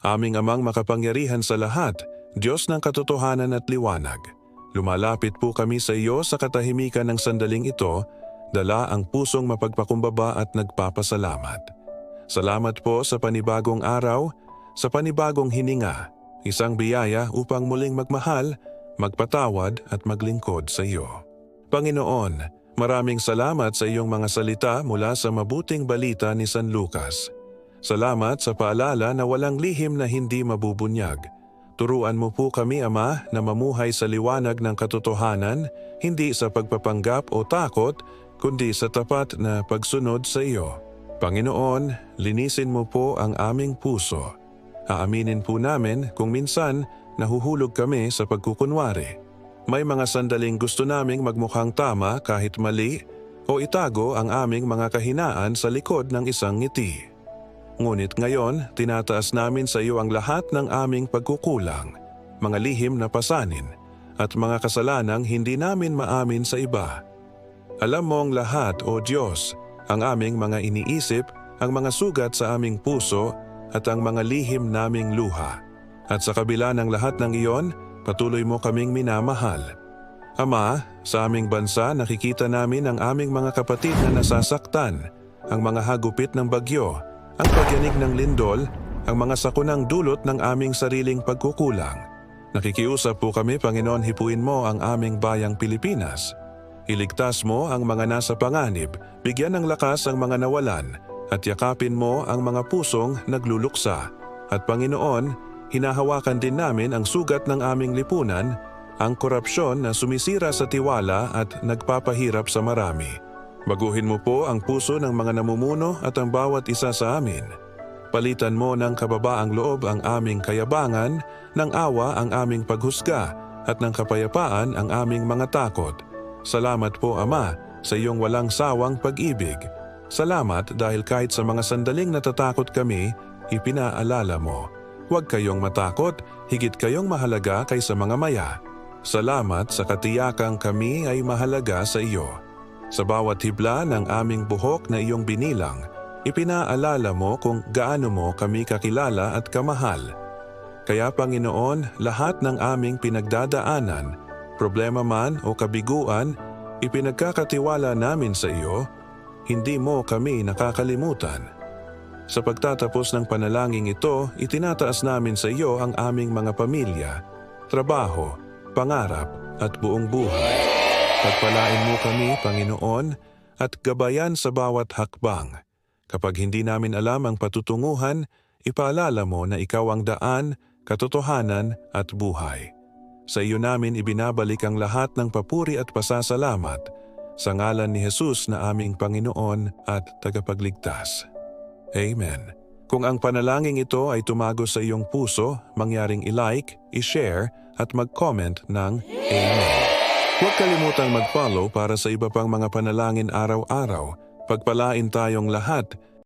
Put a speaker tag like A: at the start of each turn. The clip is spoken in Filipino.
A: Aming amang makapangyarihan sa lahat, Diyos ng katotohanan at liwanag. Lumalapit po kami sa iyo sa katahimikan ng sandaling ito, dala ang pusong mapagpakumbaba at nagpapasalamat. Salamat po sa panibagong araw, sa panibagong hininga, isang biyaya upang muling magmahal, magpatawad at maglingkod sa iyo. Panginoon, maraming salamat sa iyong mga salita mula sa mabuting balita ni San Lucas. Salamat sa paalala na walang lihim na hindi mabubunyag. Turuan mo po kami, Ama, na mamuhay sa liwanag ng katotohanan, hindi sa pagpapanggap o takot, kundi sa tapat na pagsunod sa iyo. Panginoon, linisin mo po ang aming puso. Aaminin po namin kung minsan nahuhulog kami sa pagkukunwari. May mga sandaling gusto naming magmukhang tama kahit mali o itago ang aming mga kahinaan sa likod ng isang ngiti. Ngunit ngayon, tinataas namin sa iyo ang lahat ng aming pagkukulang, mga lihim na pasanin, at mga kasalanang hindi namin maamin sa iba. Alam mong lahat, O Diyos, ang aming mga iniisip, ang mga sugat sa aming puso, at ang mga lihim naming luha. At sa kabila ng lahat ng iyon, patuloy mo kaming minamahal. Ama, sa aming bansa nakikita namin ang aming mga kapatid na nasasaktan, ang mga hagupit ng bagyo, ang pagyanig ng lindol, ang mga sakunang dulot ng aming sariling pagkukulang. Nakikiusap po kami, Panginoon, hipuin mo ang aming bayang Pilipinas. Iligtas mo ang mga nasa panganib, bigyan ng lakas ang mga nawalan, at yakapin mo ang mga pusong nagluluksa. At Panginoon, hinahawakan din namin ang sugat ng aming lipunan, ang korupsyon na sumisira sa tiwala at nagpapahirap sa marami. Baguhin mo po ang puso ng mga namumuno at ang bawat isa sa amin. Palitan mo ng kababaang loob ang aming kayabangan, ng awa ang aming paghusga, at ng kapayapaan ang aming mga takot. Salamat po Ama sa iyong walang sawang pag-ibig. Salamat dahil kahit sa mga sandaling natatakot kami, ipinaalala mo. Huwag kayong matakot, higit kayong mahalaga kaysa mga maya. Salamat sa katiyakang kami ay mahalaga sa iyo. Sa bawat hibla ng aming buhok na iyong binilang, ipinaalala mo kung gaano mo kami kakilala at kamahal. Kaya Panginoon, lahat ng aming pinagdadaanan, problema man o kabiguan, ipinagkakatiwala namin sa iyo, hindi mo kami nakakalimutan. Sa pagtatapos ng panalangin ito, itinataas namin sa iyo ang aming mga pamilya, trabaho, pangarap at buong buhay. Pagpalain mo kami, Panginoon, at gabayan sa bawat hakbang. Kapag hindi namin alam ang patutunguhan, ipaalala mo na ikaw ang daan, katotohanan at buhay. Sa iyo namin ibinabalik ang lahat ng papuri at pasasalamat sa ngalan ni Jesus na aming Panginoon at tagapagligtas. Amen. Kung ang panalangin ito ay tumago sa iyong puso, mangyaring i-like, i-share at mag-comment ng Amen. Kalimutang mag-follow para sa iba pang mga panalangin araw-araw. Pagpalain tayong lahat